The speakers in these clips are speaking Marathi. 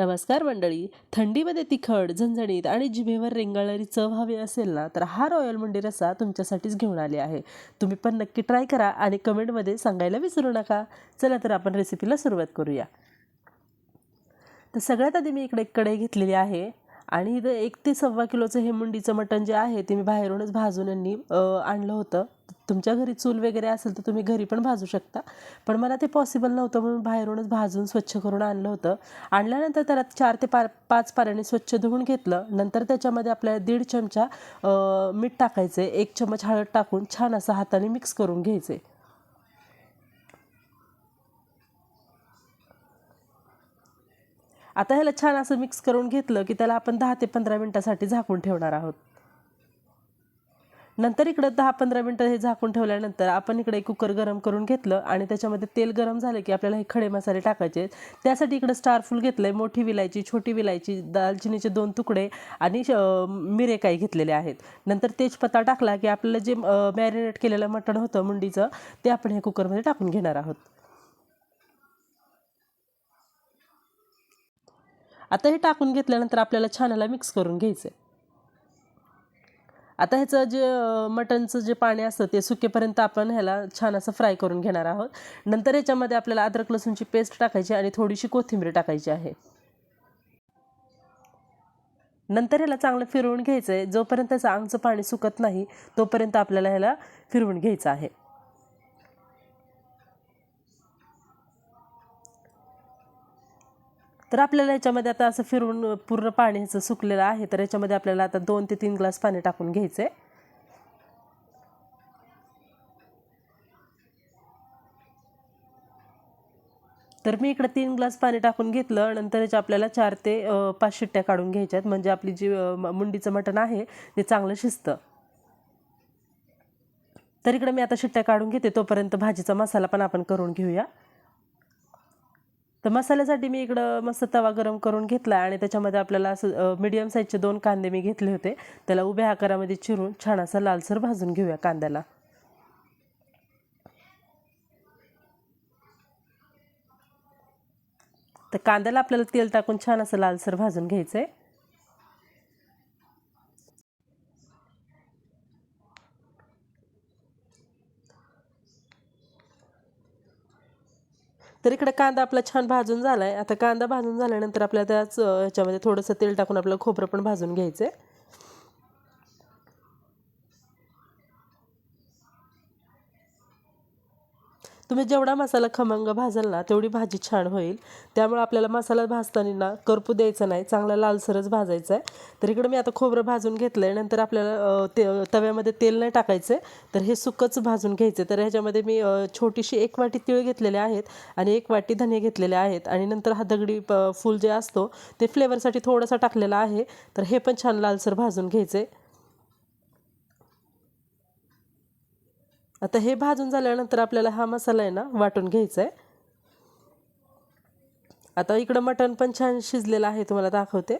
नमस्कार मंडळी. थंडीमध्ये तिखट झणझणीत आणि जिभेवर रेंगाळणारी चव हवी असेल ना तर हा रॉयल मंडी रस्सा तुमच्यासाठीच घेऊन आले आहे. तुम्ही पण नक्की ट्राय करा आणि कमेंटमध्ये सांगायला विसरू नका. चला तर आपण रेसिपीला सुरुवात करूया. तर सगळ्यात आधी मी इकडे एक कढई घेतलेली आहे. आणि इथं एक ते सव्वा किलोचं हे मुंडीचं मटण जे आहे ते मी बाहेरूनच भाजून यांनी आणलं होतं. तुमच्या घरी चूल वगैरे असेल तर तुम्ही घरी पण भाजू शकता. पण मला ते पॉसिबल नव्हतं म्हणून बाहेरूनच भाजून स्वच्छ करून आणलं होतं. आणल्यानंतर त्याला चार ते पा पाच पाण्याने स्वच्छ धुवून घेतलं. नंतर त्याच्यामध्ये आपल्याला दीड चमचा मीठ मीठ टाकायचे एक चमच हळद टाकून छान असं हाताने मिक्स करून घ्यायचे आता ह्याला छान असं मिक्स करून घेतलं की त्याला आपण दहा ते पंधरा मिनटासाठी झाकून ठेवणार आहोत. नंतर इकडं दहा पंधरा मिनटं हे झाकून ठेवल्यानंतर आपण इकडे कुकर गरम करून घेतलं आणि त्याच्यामध्ये तेल गरम झालं की आपल्याला हे खडे मसाले टाकायचे. आहेत. त्यासाठी इकडं स्टारफुल घेतलं आहे मोठी विलायची छोटी विलायची दालचिनीचे दोन तुकडे आणि मिरे काही घेतलेले आहेत. नंतर तेजपत्ता टाकला की आपल्याला जे मॅरिनेट केलेलं मटण होतं मुंडीचं ते आपण हे कुकरमध्ये टाकून घेणार आहोत. आता हे टाकून घेतल्यानंतर आपल्याला छानाला मिक्स करून घ्यायचं आहे आता ह्याचं जे मटनचं मटणचं जे पाणी असतं ते सुकेपर्यंत आपण ह्याला छान असं फ्राय करून घेणार आहोत. नंतर ह्याच्यामध्ये आपल्याला अद्रक लसूणची पेस्ट टाकायची आणि थोडीशी कोथिंबीर टाकायची आहे. नंतर ह्याला चांगलं फिरवून घ्यायचं आहे जोपर्यंत त्याचं आंगचं पाणी सुकत नाही तोपर्यंत आपल्याला ह्याला फिरवून घ्यायचं आहे. तर आपल्याला याच्यामध्ये आता असं फिरवून पूर्ण पाणी ह्याचं सुकलेलं आहे. तर याच्यामध्ये आपल्याला आता दोन ते तीन ग्लास पाणी टाकून घ्यायचं आहे तर मी इकडे तीन ग्लास पाणी टाकून घेतलं. नंतर याच्या आपल्याला चार ते पाच शिट्ट्या काढून घ्यायच्यात. म्हणजे आपली जी मुंडीचं मटण आहे ते चांगलं शिजतं. तर इकडे मी आता शिट्ट्या काढून घेते. तोपर्यंत भाजीचा मसाला पण आपण करून घेऊया. तर मसाल्यासाठी मी इकडं मस्त तवा गरम करून घेतला आणि त्याच्यामध्ये आपल्याला असं मीडियम साईजचे दोन कांदे मी घेतले होते. त्याला उभ्या आकारामध्ये चिरून छान असं लालसर भाजून घेऊया कांद्याला. तर कांद्याला आपल्याला तेल टाकून छान असं लालसर भाजून घ्यायचं आहे तर इकडे कांदा आपला छान भाजून झाला आहे आता कांदा भाजून झाल्यानंतर आपल्याला त्याच ह्याच्यामध्ये थोडंसं तेल टाकून आपलं खोबरं पण भाजून घ्यायचं आहे तुम्ही जेवढा मसाला खमंग भाजाल ना तेवढी भाजी छान होईल. त्यामुळे आपल्याला मसाला भाजताना ना करपू द्यायचा नाही. चांगला लालसरच भाजायचा आहे तर इकडे मी आता खोबरं भाजून घेतलं आहे नंतर आपल्याला ते तव्यामध्ये तेल नाही टाकायचं आहे तर हे सुकंच भाजून घ्यायचं तर ह्याच्यामध्ये मी छोटीशी एक वाटी तिळ घेतलेले आहेत आणि एक वाटी धने घेतलेले आहेत. आणि नंतर हा दगडी फूल जे असतो ते फ्लेवरसाठी थोडासा टाकलेला आहे. तर हे पण छान लालसर भाजून घ्यायचं आता हे भाजून झाल्यानंतर आपल्याला हा मसाला आहे ना वाटून घ्यायचा आहे आता इकडं मटण पण छान शिजलेलं आहे तुम्हाला दाखवते.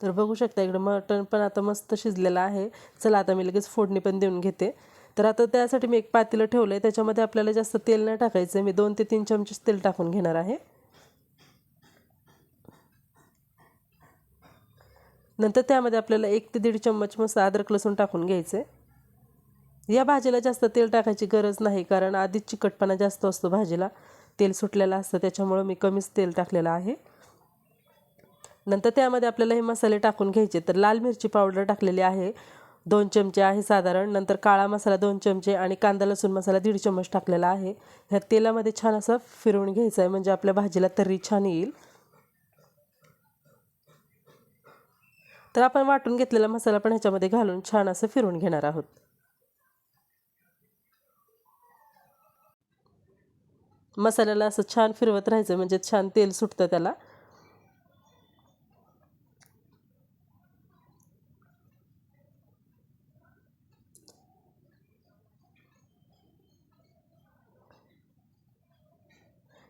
तर बघू शकता इकडं मटण पण आता मस्त शिजलेलं आहे. चला आता मी लगेच फोडणी पण देऊन घेते. तर आता त्यासाठी मी एक पातेलं ठेवलं आहे त्याच्यामध्ये आपल्याला जास्त तेल नाही टाकायचं. मी दोन ते तीन चमचे तेल टाकून घेणार आहे. नंतर त्यामध्ये आपल्याला एक ते दीड चम्मच मस्त अद्रक लसूण टाकून घ्यायचं आहे या भाजीला जास्त तेल टाकायची गरज नाही कारण आधीच चिकटपणा जास्त असतो भाजीला. तेल सुटलेलं असतं त्याच्यामुळं मी कमीच तेल टाकलेलं आहे. नंतर त्यामध्ये आपल्याला हे मसाले टाकून घ्यायचे. तर लाल मिरची पावडर टाकलेली आहे. दोन चमचे आहे साधारण. नंतर काळा मसाला दोन चमचे आणि कांदा लसूण मसाला दीड चम्मच टाकलेला आहे. ह्या तेलामध्ये छान असं फिरवून घ्यायचं आहे म्हणजे आपल्या भाजीला तर्री छान येईल. तर आपण वाटून घेतलेला मसाला पण ह्याच्यामध्ये घालून छान असं फिरवून घेणार आहोत. मसाल्याला असं छान फिरवत राहायचं म्हणजे छान तेल सुटतं त्याला.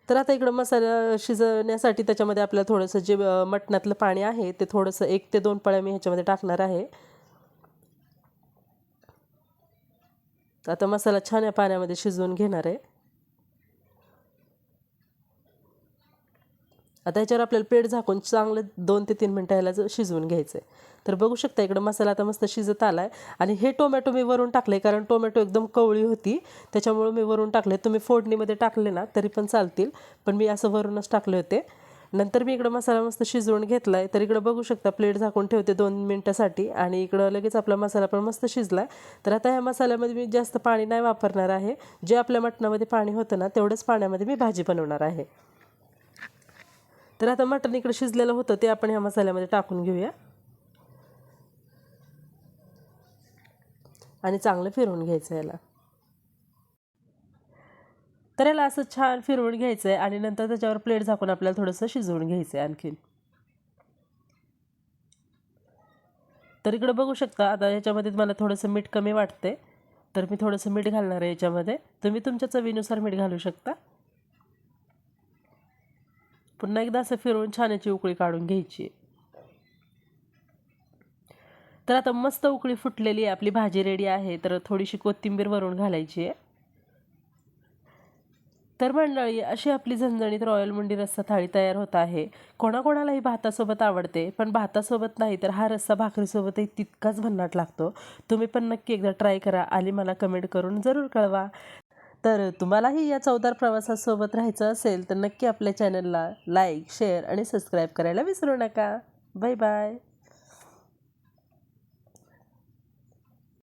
तर आता इकडं मसाला शिजवण्यासाठी त्याच्यामध्ये आपल्याला थोडंसं जे मटणातलं पाणी आहे ते थोडंसं एक ते दोन पळ्या मी ह्याच्यामध्ये टाकणार आहे. आता मसाला छान या पाण्यामध्ये शिजवून घेणार आहे. आता याच्यावर आपल्याला प्लेट झाकून चांगलं दोन ते तीन मिनटं ह्याला शिजवून घ्यायचं आहे तर बघू शकता इकडं मसाला आता मस्त शिजत आला आहे आणि हे टोमॅटो मी वरून टाकले कारण टोमॅटो एकदम कवळी होती. त्याच्यामुळं मी वरून टाकले तुम्ही फोडणीमध्ये टाकले ना तरी पण चालतील. पण मी असं वरूनच टाकले होते. नंतर मी इकडं मसाला मस्त शिजवून घेतला आहे तर इकडं बघू शकता प्लेट झाकून ठेवते दोन मिनटासाठी. आणि इकडं लगेच आपला मसाला पण मस्त शिजला आहे तर आता ह्या मसाल्यामध्ये मी जास्त पाणी नाही वापरणार आहे. जे आपल्या मटणामध्ये पाणी होतं ना तेवढंच पाण्यामध्ये मी भाजी बनवणार आहे. तर आता मटण इकडं शिजलेलं होतं ते आपण ह्या मसाल्यामध्ये टाकून घेऊया. आणि चांगलं फिरवून घ्यायचं याला. तर याला असं छान फिरवून घ्यायचं आहे आणि नंतर त्याच्यावर प्लेट झाकून आपल्याला थोडंसं शिजवून घ्यायचं आहे आणखीन. तर इकडं बघू शकता आता याच्यामध्ये मला थोडंसं मीठ कमी वाटते तर मी थोडंसं मीठ घालणार आहे याच्यामध्ये. तुम्ही तुमच्या चवीनुसार मीठ घालू शकता. पुन्हा एकदा असं फिरवून छान याची उकळी काढून घ्यायची. तर आता मस्त उकळी फुटलेली आहे आपली भाजी रेडी आहे. तर थोडीशी कोथिंबीर वरून घालायची आहे. तर मंडळी अशी आपली झणझणीत रॉयल मुंडी रस्सा थाळी तयार होत आहे. कोणाकोणालाही भातासोबत आवडते पण भातासोबत नाही तर हा रस्सा भाकरीसोबतही तितकाच भन्नाट लागतो. तुम्ही पण नक्की एकदा ट्राय करा. आणि मला कमेंट करून जरूर कळवा. तर तुम्हालाही या चौदार प्रवासासोबत राहायचं असेल तर नक्की आपल्या चॅनलला लाईक शेअर आणि सबस्क्राईब करायला विसरू नका. Bye bye.